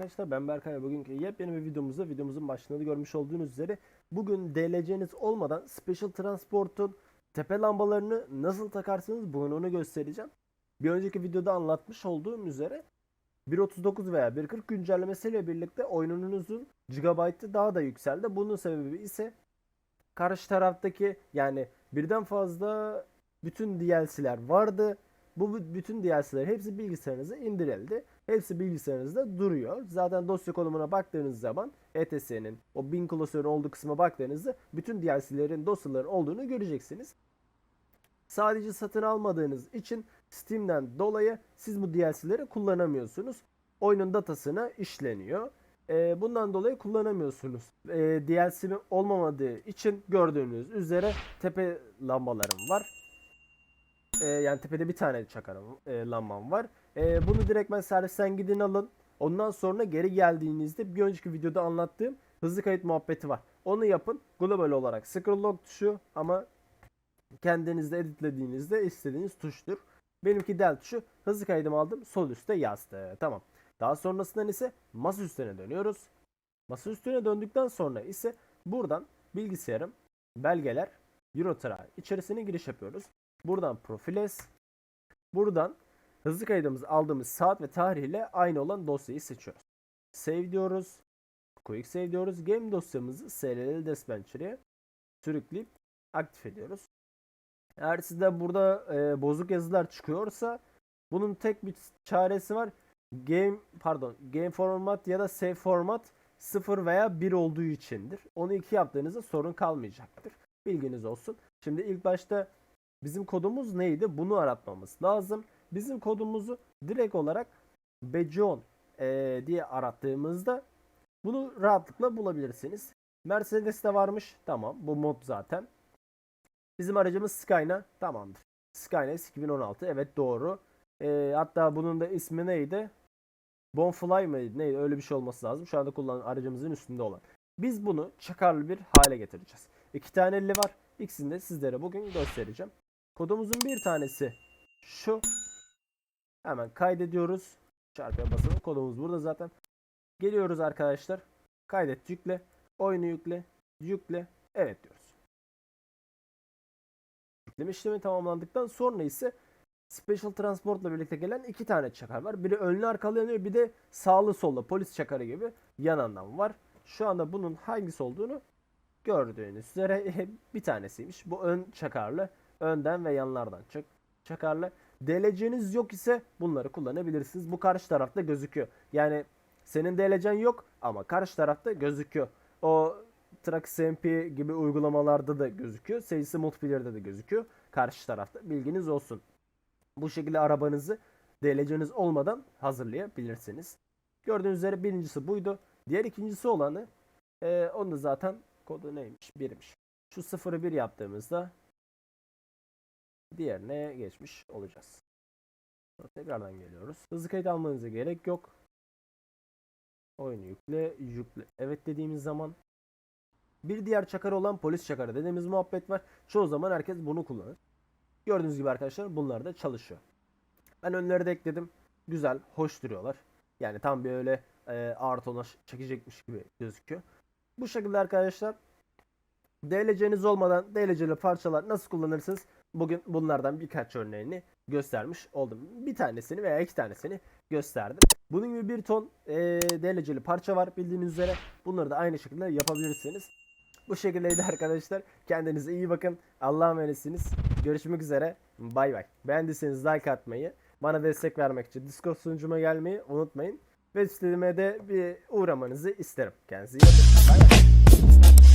arkadaşlar ben Berkay bugünkü yepyeni bir videomuzda videomuzun başında da görmüş olduğunuz üzere bugün DLC'niz olmadan Special Transport'un tepe lambalarını nasıl takarsınız bugün onu göstereceğim. Bir önceki videoda anlatmış olduğum üzere 1.39 veya 1.40 güncellemesiyle birlikte oyununuzun gigabaytı daha da yükseldi. Bunun sebebi ise karşı taraftaki yani birden fazla bütün DLC'ler vardı. Bu bütün DLC'ler hepsi bilgisayarınıza indirildi. Hepsi bilgisayarınızda duruyor. Zaten dosya konumuna baktığınız zaman ETS'nin o bin klasörün olduğu kısma baktığınızda bütün DLC'lerin dosyaların olduğunu göreceksiniz. Sadece satın almadığınız için Steam'den dolayı siz bu DLC'leri kullanamıyorsunuz. Oyunun datasına işleniyor. Ee, bundan dolayı kullanamıyorsunuz. DLC olmamadığı için gördüğünüz üzere tepe lambalarım var. Ee, yani tepede bir tane çakarım e, lambam var. Ee, bunu direktmen servisten gidin alın. Ondan sonra geri geldiğinizde bir önceki videoda anlattığım hızlı kayıt muhabbeti var. Onu yapın. Global olarak scroll log tuşu ama kendinizde editlediğinizde istediğiniz tuştur. Benimki del tuşu. Hızlı kaydımı aldım. Sol üstte yazdı. Tamam. Daha sonrasında ise masa üstüne dönüyoruz. Masa üstüne döndükten sonra ise buradan bilgisayarım, belgeler, Eurotrack içerisine giriş yapıyoruz. Buradan profiles, buradan hızlı kaydımızı aldığımız saat ve tarihle aynı olan dosyayı seçiyoruz. Save diyoruz. Quick save diyoruz. Game dosyamızı SLL Dispatcher'e sürükleyip aktif ediyoruz. Eğer sizde burada e, bozuk yazılar çıkıyorsa bunun tek bir çaresi var. Game pardon, game format ya da save format 0 veya 1 olduğu içindir. Onu 2 yaptığınızda sorun kalmayacaktır. Bilginiz olsun. Şimdi ilk başta bizim kodumuz neydi? Bunu aratmamız lazım. Bizim kodumuzu direkt olarak Bejon e, diye arattığımızda bunu rahatlıkla bulabilirsiniz. Mercedes'te varmış. Tamam. Bu mod zaten. Bizim aracımız Skyna. Tamamdır. Skynet 2016. Evet doğru. Ee, hatta bunun da ismi neydi? Bonfly mıydı? Neydi? Öyle bir şey olması lazım. Şu anda kullanılan aracımızın üstünde olan. Biz bunu çakarlı bir hale getireceğiz. İki tane elli var. İkisini de sizlere bugün göstereceğim. Kodumuzun bir tanesi şu. Hemen kaydediyoruz. Çarpıya basalım. Kodumuz burada zaten. Geliyoruz arkadaşlar. Kaydet yükle. Oyunu yükle. Yükle. Evet diyoruz. Yükleme işlemi tamamlandıktan sonra ise Special Transport'la birlikte gelen iki tane çakar var. Biri önlü arkalı yanıyor bir de sağlı sollu polis çakarı gibi yanından var. Şu anda bunun hangisi olduğunu gördüğünüz üzere bir tanesiymiş. Bu ön çakarlı. Önden ve yanlardan çak çakarlı. DLC'niz yok ise bunları kullanabilirsiniz. Bu karşı tarafta gözüküyor. Yani senin DLC'n yok ama karşı tarafta gözüküyor. O Track SMP gibi uygulamalarda da gözüküyor. Seyisi Multiplayer'da da gözüküyor. Karşı tarafta. Bilginiz olsun. Bu şekilde arabanızı DLC'niz olmadan hazırlayabilirsiniz. Gördüğünüz üzere birincisi buydu. Diğer ikincisi olanı e, onu zaten kodu neymiş? Birmiş. Şu 0'ı 1 yaptığımızda diğerine geçmiş olacağız. Tekrardan geliyoruz. Hızlı kayıt almanıza gerek yok. Oyunu yükle, yükle. Evet dediğimiz zaman bir diğer çakar olan polis çakarı dediğimiz muhabbet var. Çoğu zaman herkes bunu kullanır. Gördüğünüz gibi arkadaşlar bunlar da çalışıyor. Ben önleri de ekledim. Güzel, hoş duruyorlar. Yani tam bir öyle e, ağır tona çekecekmiş gibi gözüküyor. Bu şekilde arkadaşlar DLC'niz olmadan DLC'li parçalar nasıl kullanırsınız? Bugün bunlardan birkaç örneğini göstermiş oldum. Bir tanesini veya iki tanesini gösterdim. Bunun gibi bir ton e, DLC'li parça var bildiğiniz üzere. Bunları da aynı şekilde yapabilirsiniz. Bu şekildeydi arkadaşlar. Kendinize iyi bakın. Allah'a emanetsiniz. Görüşmek üzere. Bay bay. Beğendiyseniz like atmayı, bana destek vermek için Discord sunucuma gelmeyi unutmayın. Ve siteme de bir uğramanızı isterim. Kendinize iyi bakın. Bay bay.